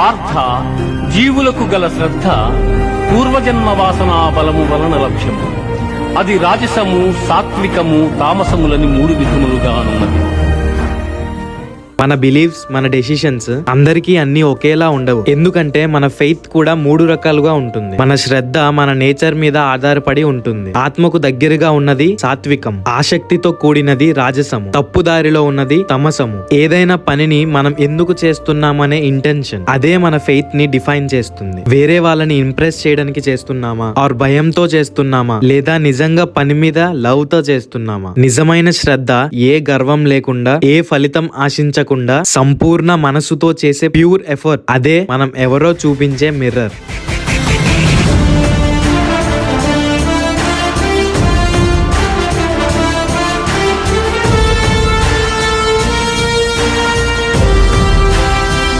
స్వార్థ జీవులకు గల శ్రద్ధ పూర్వజన్మ వాసనా బలము వలన లక్ష్యము అది రాజసము సాత్వికము తామసములని మూడు విధములుగా విధములుగానున్నది. మన బిలీవ్స్ మన డెసిషన్స్ అందరికీ అన్ని ఒకేలా ఉండవు. ఎందుకంటే మన ఫెయిత్ కూడా మూడు రకాలుగా ఉంటుంది. మన శ్రద్ధ మన నేచర్ మీద ఆధారపడి ఉంటుంది. ఆత్మకు దగ్గరగా ఉన్నది సాత్వికం. ఆసక్తితో కూడినది రాజసము. తప్పుదారిలో ఉన్నది తమసము. ఏదైనా పనిని మనం ఎందుకు చేస్తున్నామనే ఇంటెన్షన్ అదే మన ఫెయిత్ని డిఫైన్ చేస్తుంది. వేరే వాళ్ళని ఇంప్రెస్ చేయడానికి చేస్తున్నామా? ఆర్ భయంతో చేస్తున్నామా? లేదా నిజంగా పని మీద లవ్తో చేస్తున్నామా? నిజమైన శ్రద్ధ ఏ గర్వం లేకుండా ఏ ఫలితం ఆశించకుండా సంపూర్ణ మనసుతో చేసే ప్యూర్ ఎఫర్ట్ అదే మనం ఎవరో చూపించే మిర్రర్.